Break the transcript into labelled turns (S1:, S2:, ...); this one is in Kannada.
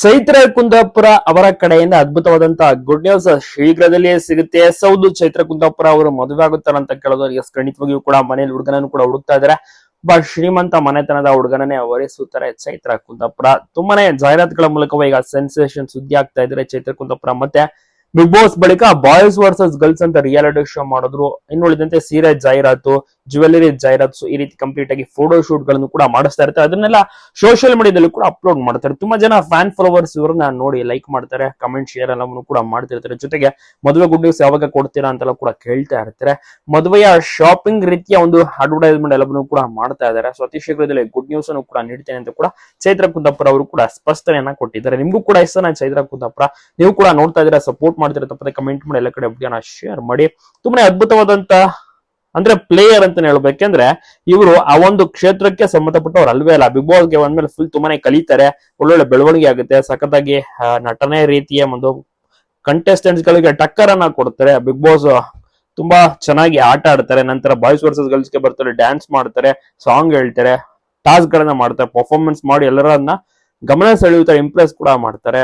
S1: ಚೈತ್ರ ಕುಂದಾಪುರ ಅವರ ಕಡೆಯಿಂದ ಅದ್ಭುತವಾದಂತಹ ಗುಡ್ ನ್ಯೂಸ್ ಶೀಘ್ರದಲ್ಲಿಯೇ ಸಿಗುತ್ತೆ. ಸೌದು ಚೈತ್ರ ಕುಂದಾಪುರ ಅವರು ಮದುವೆ ಆಗುತ್ತಾರೆ ಅಂತ ಕೇಳೋದು ಎಸ್ ಖಂಡಿತವಾಗಿಯೂ ಕೂಡ ಮನೇಲಿ ಹುಡುಗನನ್ನು ಕೂಡ ಹುಡುಕ್ತಾ ಇದಾರೆ ಒಬ್ಬ ಶ್ರೀಮಂತ ಮನೆತನದ ಹುಡುಗನನ್ನೇ ವರಿಸುತ್ತಾರೆ ಚೈತ್ರ ಕುಂದಾಪುರ. ತುಂಬಾನೇ ಜಾಹೀರಾತುಗಳ ಮೂಲಕವೇ ಈಗ ಸೆನ್ಸೇಷನ್ ಸುದ್ದಿ ಆಗ್ತಾ ಇದ್ರೆ ಚೈತ್ರ ಕುಂದಾಪುರ. ಮತ್ತೆ ಬಿಗ್ ಬಾಸ್ ಬಳಿಕ ಬಾಯ್ಸ್ ವರ್ಸಸ್ ಗರ್ಲ್ಸ್ ಅಂತ ರಿಯಾಲಿಟಿ ಶೋ ಮಾಡಿದ್ರು. ಇನ್ನುಳಿದಂತೆ ಸೀರೆ ಜಾಹೀರಾತು ಜ್ಯುವೆಲರಿ ಜಾಹೀರಾತು ಈ ರೀತಿ ಕಂಪ್ಲೀಟ್ ಆಗಿ ಫೋಟೋ ಶೂಟ್ಗಳನ್ನು ಕೂಡ ಮಾಡಿಸ್ತಾ ಇರ್ತಾರೆ. ಅದನ್ನೆಲ್ಲ ಸೋಷಿಯಲ್ ಮೀಡಿಯಾದಲ್ಲಿ ಕೂಡ ಅಪ್ಲೋಡ್ ಮಾಡ್ತಾರೆ. ತುಂಬಾ ಜನ ಫ್ಯಾನ್ ಫಾಲೋವರ್ಸ್ ಇವ್ರನ್ನ ನೋಡಿ ಲೈಕ್ ಮಾಡ್ತಾರೆ ಕಮೆಂಟ್ ಶೇರ್ ಎಲ್ಲವನ್ನು ಕೂಡ ಮಾಡ್ತಿರ್ತಾರೆ. ಜೊತೆಗೆ ಮದುವೆ ಗುಡ್ ನ್ಯೂಸ್ ಯಾವಾಗ ಕೊಡ್ತೀರಾ ಅಂತೆಲ್ಲ ಕೂಡ ಕೇಳ್ತಾ ಇರ್ತಾರೆ. ಮದುವೆಯ ಶಾಪಿಂಗ್ ರೀತಿಯ ಒಂದು ಅಡ್ವರ್ಟೈಸ್ಮೆಂಟ್ ಎಲ್ಲವನ್ನು ಕೂಡ ಮಾಡ್ತಾ ಇದ್ದಾರೆ. ಸೊ ಅತಿ ಶೀಘ್ರದಲ್ಲಿ ಗುಡ್ ನ್ಯೂಸ್ ಅನ್ನು ಕೂಡ ನೀಡ್ತೇನೆ ಅಂತ ಕೂಡ ಚೈತ್ರ ಕುಂದಾಪುರ ಅವರು ಕೂಡ ಸ್ಪಷ್ಟನೆಯನ್ನ ಕೊಟ್ಟಿದ್ದಾರೆ. ನಿಮ್ಗೂ ಕೂಡ ಇಷ್ಟನ ಚೈತ್ರ ಕುಂದಾಪುರ. ನೀವು ಕೂಡ ನೋಡ್ತಾ ಇದ್ದೀರಾ ಸಪೋರ್ಟ್ ಮಾಡ್ತೀರಾ ತಪ್ಪದೆ ಕಮೆಂಟ್ ಮಾಡಿ, ಎಲ್ಲ ಕಡೆ ಶೇರ್ ಮಾಡಿ. ತುಂಬಾನೇ ಅದ್ಭುತವಾದಂತ ಅಂದ್ರೆ ಪ್ಲೇಯರ್ ಅಂತಾನೆ ಹೇಳ್ಬೇಕಂದ್ರೆ ಇವರು ಆ ಒಂದು ಕ್ಷೇತ್ರಕ್ಕೆ ಸಂಬಂಧಪಟ್ಟವ್ರು ಅಲ್ವೇ ಅಲ್ಲ. ಬಿಗ್ ಬಾಸ್ಗೆ ಬಂದ್ಮೇಲೆ ಫುಲ್ ತುಂಬಾನೇ ಕಲಿತಾರೆ. ಒಳ್ಳೊಳ್ಳೆ ಬೆಳವಣಿಗೆ ಆಗುತ್ತೆ. ಸಖತ್ತಾಗಿ ನಟನೆ ರೀತಿಯ ಒಂದು ಕಂಟೆಸ್ಟೆಂಟ್ಸ್ ಗಳಿಗೆ ಟಕ್ಕರ್ ಅನ್ನ ಕೊಡ್ತಾರೆ ಬಿಗ್ ಬಾಸ್ ತುಂಬಾ ಚೆನ್ನಾಗಿ ಆಟ ಆಡ್ತಾರೆ. ನಂತರ ಬಾಯ್ಸ್ ವರ್ಸಸ್ ಗರ್ಲ್ಸ್ಗೆ ಬರ್ತಾರೆ. ಡ್ಯಾನ್ಸ್ ಮಾಡ್ತಾರೆ. ಸಾಂಗ್ ಹೇಳ್ತಾರೆ. ಟಾಸ್ಕ್ ಗಳನ್ನ ಮಾಡ್ತಾರೆ. ಪರ್ಫಾರ್ಮೆನ್ಸ್ ಮಾಡಿ ಎಲ್ಲರನ್ನ ಗಮನ ಸೆಳೆಯುತ್ತಾರೆ ಇಂಪ್ರೆಸ್ ಕೂಡ ಮಾಡ್ತಾರೆ.